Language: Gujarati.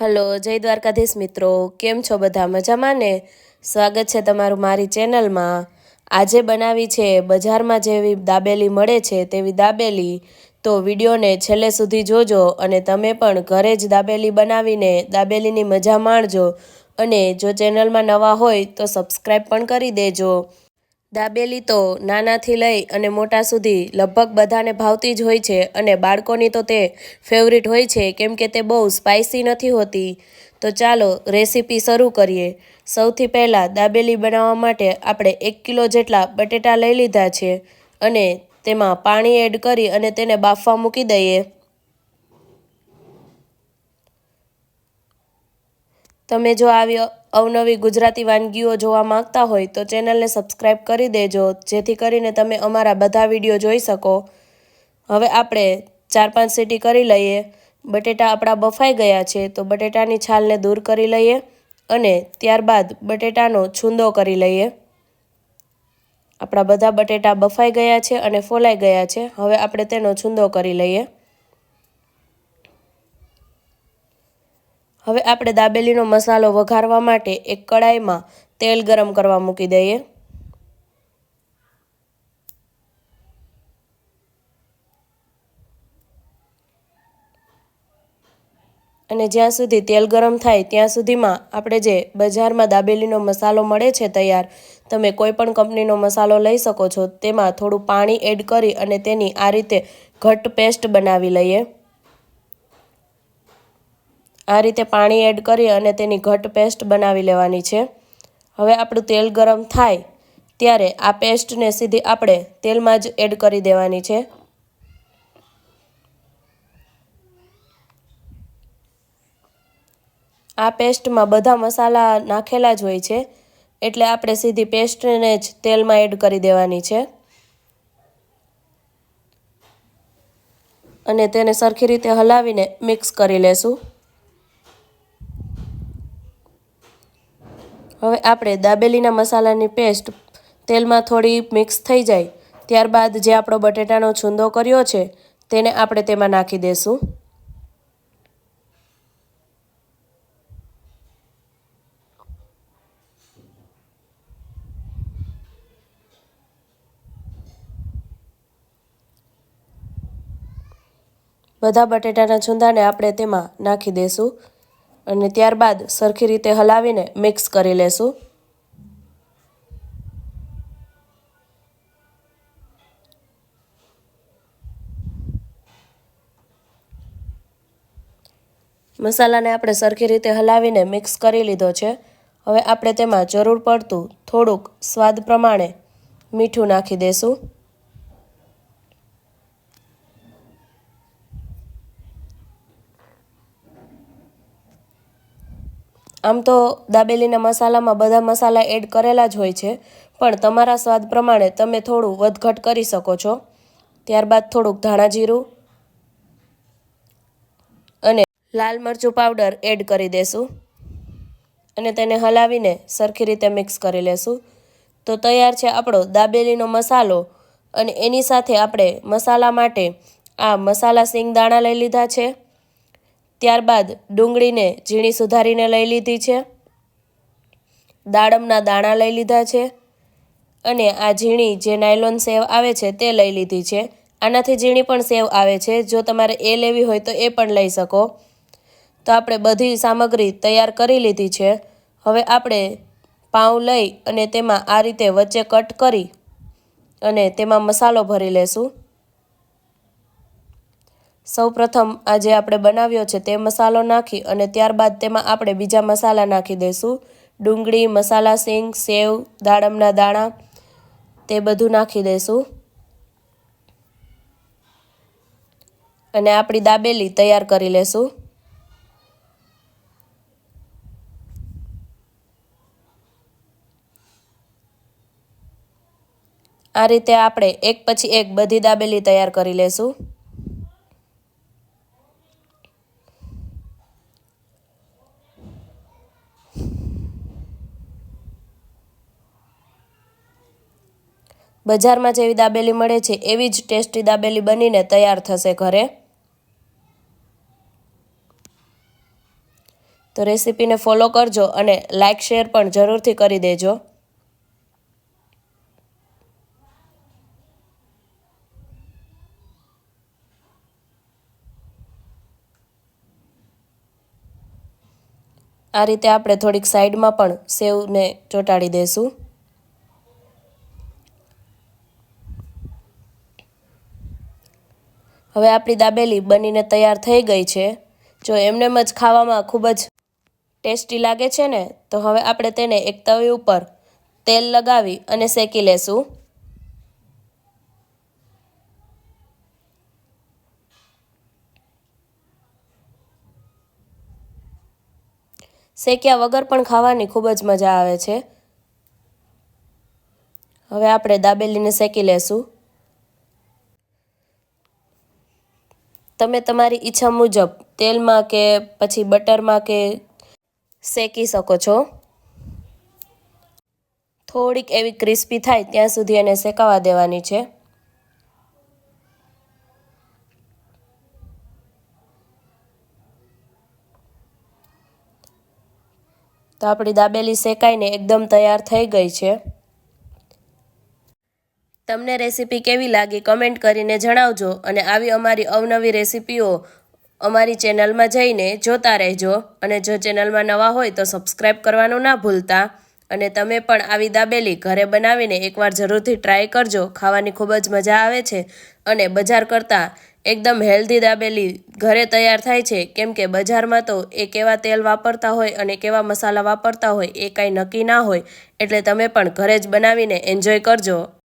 હલો, જય દ્વારકાધીશ મિત્રો. કેમ છો બધા? મજામાં ને? સ્વાગત છે તમારું મારી ચેનલમાં. આજે બનાવી છે બજારમાં જેવી દાબેલી મળે છે તેવી દાબેલી. તો વિડીયોને છેલ્લે સુધી જોજો અને તમે પણ ઘરે જ દાબેલી બનાવીને દાબેલીની મજા માણજો. અને જો ચેનલમાં નવા હોય તો સબસ્ક્રાઈબ પણ કરી દેજો. દાબેલી તો નાનાથી લઈ અને મોટા સુધી લગભગ બધાને ભાવતી જ હોય છે અને બાળકોની તો તે ફેવરિટ હોય છે, કેમ કે તે બહુ સ્પાઇસી નથી હોતી. તો ચાલો રેસીપી શરૂ કરીએ. સૌથી પહેલાં દાબેલી બનાવવા માટે આપણે એક કિલો જેટલા બટેટા લઈ લીધા છે અને તેમાં પાણી એડ કરી અને તેને બાફવા મૂકી દઈએ. તમે જો આવી અવનવી ગુજરાતી વાનગીઓ જોવા માંગતા હોય તો ચેનલને સબસ્ક્રાઈબ કરી દેજો, જેથી કરીને તમે અમારા બધા વીડિયો જોઈ શકો. હવે આપણે ચાર પાંચ સીટી કરી લઈએ. બટેટા આપણા બફાઈ ગયા છે, તો બટેટાની છાલને દૂર કરી લઈએ અને ત્યારબાદ બટેટાનો છૂંદો કરી લઈએ. આપણા બધા બટેટા બફાઈ ગયા છે અને ફોલાઈ ગયા છે. હવે આપણે તેનો છૂંદો કરી લઈએ. હવે આપણે દાબેલીનો મસાલો વઘારવા માટે એક કડાઈમાં તેલ ગરમ કરવા મૂકી દઈએ. અને જ્યાં સુધી તેલ ગરમ થાય ત્યાં સુધીમાં આપણે જે બજારમાં દાબેલીનો મસાલો મળે છે તૈયાર, તમે કોઈ પણ કંપનીનો મસાલો લઈ શકો છો. તેમાં થોડું પાણી એડ કરી અને તેની આ રીતે ઘટ પેસ્ટ બનાવી લઈએ. આ રીતે પાણી એડ કરી અને તેની ઘટ પેસ્ટ બનાવી લેવાની છે. હવે આપણું તેલ ગરમ થાય ત્યારે આ પેસ્ટને સીધી આપણે તેલમાં જ એડ કરી દેવાની છે. આ પેસ્ટમાં બધા મસાલા નાખેલા જ હોય છે એટલે આપણે સીધી પેસ્ટને જ તેલમાં એડ કરી દેવાની છે. અને તેને સરખી રીતે હલાવીને મિક્સ કરી લેશું. હવે આપણે દાબેલીના મસાલાની પેસ્ટ તેલમાં થોડી મિક્સ થઈ જાય. ત્યારબાદ જે આપણો બટેટાનો છૂંદો કર્યો છે, તેને આપણે તેમાં નાખી દઈશું બધા બટેટાના છૂંદાને આપણે તેમાં નાખી દઈશું અને ત્યારબાદ સરખી રીતે હલાવીને મિક્સ કરી લેશું. મસાલાને આપણે સરખી રીતે હલાવીને મિક્સ કરી લીધો છે. હવે આપણે તેમાં જરૂર પડતું થોડુંક સ્વાદ પ્રમાણે મીઠું નાખી દઈશું આમ તો દાબેલીના મસાલામાં બધા મસાલા એડ કરેલા જ હોય છે, પણ તમારા સ્વાદ પ્રમાણે તમે થોડું વધઘટ કરી શકો છો. ત્યારબાદ થોડુંક ધાણા જીરું અને લાલ મરચું પાવડર એડ કરી દેશું અને તેને હલાવીને સરખી રીતે મિક્સ કરી લેશું. તો તૈયાર છે આપણો દાબેલીનો મસાલો અને એની સાથે આપણે મસાલા માટે આ મસાલા સિંગ દાણા લઈ લીધા છે. ત્યારબાદ ડુંગળીને ઝીણી સુધારીને લઈ લીધી છે. દાડમના દાણા લઈ લીધા છે અને આ ઝીણી જે નાયલોન સેવ આવે છે તે લઈ લીધી છે. આનાથી ઝીણી પણ સેવ આવે છે. જો તમારે એ લેવી હોય તો એ પણ લઈ શકો. તો આપણે બધી સામગ્રી તૈયાર કરી લીધી છે. હવે આપણે પાઉં લઈ અને તેમાં આ રીતે વચ્ચે કટ કરી અને તેમાં મસાલો ભરી લેશું. સૌ પ્રથમ આ જે આપણે બનાવ્યો છે તે મસાલો નાખી અને ત્યારબાદ તેમાં આપણે બીજા મસાલા નાખી દઈશું. ડુંગળી, મસાલા, સિંગ, સેવ, દાડમના દાણા, તે બધું નાખી દઈશું. અને આપણી દાબેલી તૈયાર કરી લેશું. આ રીતે આપણે એક પછી એક બધી દાબેલી તૈયાર કરી લેશું. બજારમાં જેવી દાબેલી મળે છે, એવી જ ટેસ્ટી દાબેલી બનીને તૈયાર થશે ઘરે. તો રેસીપીને ફોલો કરજો અને લાઇક શેર પણ જરૂરથી કરી દેજો. આ રીતે આપણે થોડીક સાઈડમાં પણ સેવને ચોંટાડી દઈશું હવે આપણી દાબેલી બનીને તૈયાર થઈ ગઈ છે. જો એમનેમ જ ખાવામાં ખૂબ જ ટેસ્ટી લાગે છે ને, તો હવે આપણે તેને એક તવી ઉપર તેલ લગાવી અને શેકી લેશું. શેક્યા વગર પણ ખાવાની ખૂબ જ મજા આવે છે. હવે આપણે દાબેલીને શેકી લેશું. તમે તમારી ઈચ્છા મુજબ તેલમાં કે પછી બટરમાં કે શેકી શકો છો? થોડીક એવી ક્રિસ્પી થાય ત્યાં સુધી એને શેકાવા દેવાની છે. તો આપણી દાબેલી શેકાઈને એકદમ તૈયાર થઈ ગઈ છે. તમને રેસીપી કેવી લાગી કમેન્ટ કરીને જણાવજો અને આવી અમારી અવનવી રેસીપીઓ અમારી ચેનલમાં જઈને જોતા રહેજો અને જો ચેનલમાં નવા હોય તો સબસ્ક્રાઈબ કરવાનું ના ભૂલતા અને તમે પણ આવી દાબેલી ઘરે બનાવીને એકવાર જરૂરથી ટ્રાય કરજો, ખાવાની ખૂબ જ મજા આવે છે અને બજાર કરતાં એકદમ હેલ્ધી દાબેલી ઘરે તૈયાર થાય છે. કેમ કે બજારમાં તો એ કેવા તેલ વાપરતા હોય અને કેવા મસાલા વાપરતા હોય એ કાંઈ નક્કી ના હોય. એટલે તમે પણ ઘરે જ બનાવીને એન્જોય કરજો.